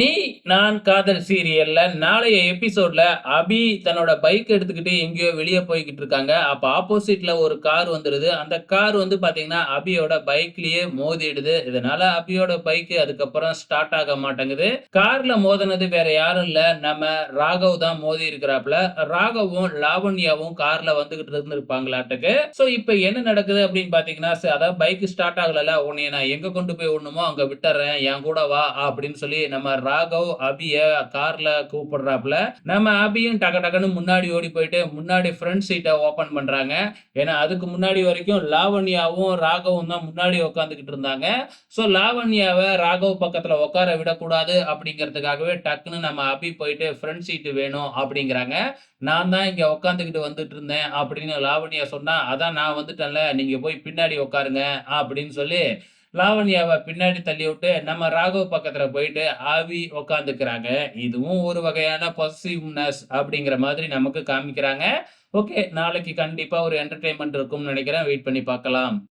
நீ நான் காதல் சீரியல்ல நாளைய எபிசோட்ல அபி தன்னோட பைக் எடுத்துக்கிட்டு எங்கேயோ வெளியே போய்கிட்டு இருக்காங்க. அப்ப ஆப்போசிட்ல ஒரு கார் வந்துடுது அந்த கார் வந்து பாத்தீங்கன்னா அபியோட பைக்லயே மோதிடுது. இதனால அபியோட பைக் அதுக்கப்புறம் ஸ்டார்ட் ஆக மாட்டேங்குது. கார்ல மோதினது வேற யாரும் இல்ல. நம்ம ராகவ் தான் மோதி இருக்கிறாப்ல ராகவும் லாவண்யாவும் கார்ல வந்துகிட்டு இருந்திருப்பாங்களாட்டுக்கு. சோ இப்ப என்ன நடக்குது அப்படின்னு பாத்தீங்கன்னா அதாவது பைக் ஸ்டார்ட் ஆகல உன்னைய நான் எங்க கொண்டு போய் விடணுமோ அங்க விட்டுறேன். என் கூட வா அப்படின்னு சொல்லி நம்ம ராகவ் அபிய கார்ல கூப்பிடுறாப்புல. நம்ம அபியும் டக டக்குன்னு முன்னாடி ஓடி போயிட்டு முன்னாடி ஃப்ரண்ட் சீட்டை ஓபன் பண்றாங்க. ஏன்னா அதுக்கு முன்னாடி வரைக்கும் லாவண்யாவும் ராகவும் தான் முன்னாடி உட்காந்துக்கிட்டு இருந்தாங்க. ஸோ லாவண்யாவை ராகவ் பக்கத்துல உட்கார விடக்கூடாது அப்படிங்கிறதுக்காகவே டக்குன்னு நம்ம அபி போயிட்டு ஃப்ரண்ட் சீட்டு வேணும் அப்படிங்கிறாங்க. நான் தான் இங்க உட்காந்துக்கிட்டு வந்துட்டு இருந்தேன் அப்படின்னு லாவண்யா சொன்னா அதான் நான் வந்துட்டேன்ல நீங்க போய் பின்னாடி உட்காருங்க அப்படின்னு சொல்லி லாவண்யாவை பின்னாடி தள்ளி விட்டு நம்ம ராகவ் பக்கத்துல போயிட்டு ஆவி உக்காந்துக்கிறாங்க. இதுவும் ஒரு வகையான பொசிவ்னஸ் அப்படிங்கிற மாதிரி நமக்கு காமிக்கிறாங்க. ஓகே நாளைக்கு கண்டிப்பா ஒரு என்டர்டைன்மெண்ட் இருக்கும்னு நினைக்கிறேன். வெயிட் பண்ணி பார்க்கலாம்.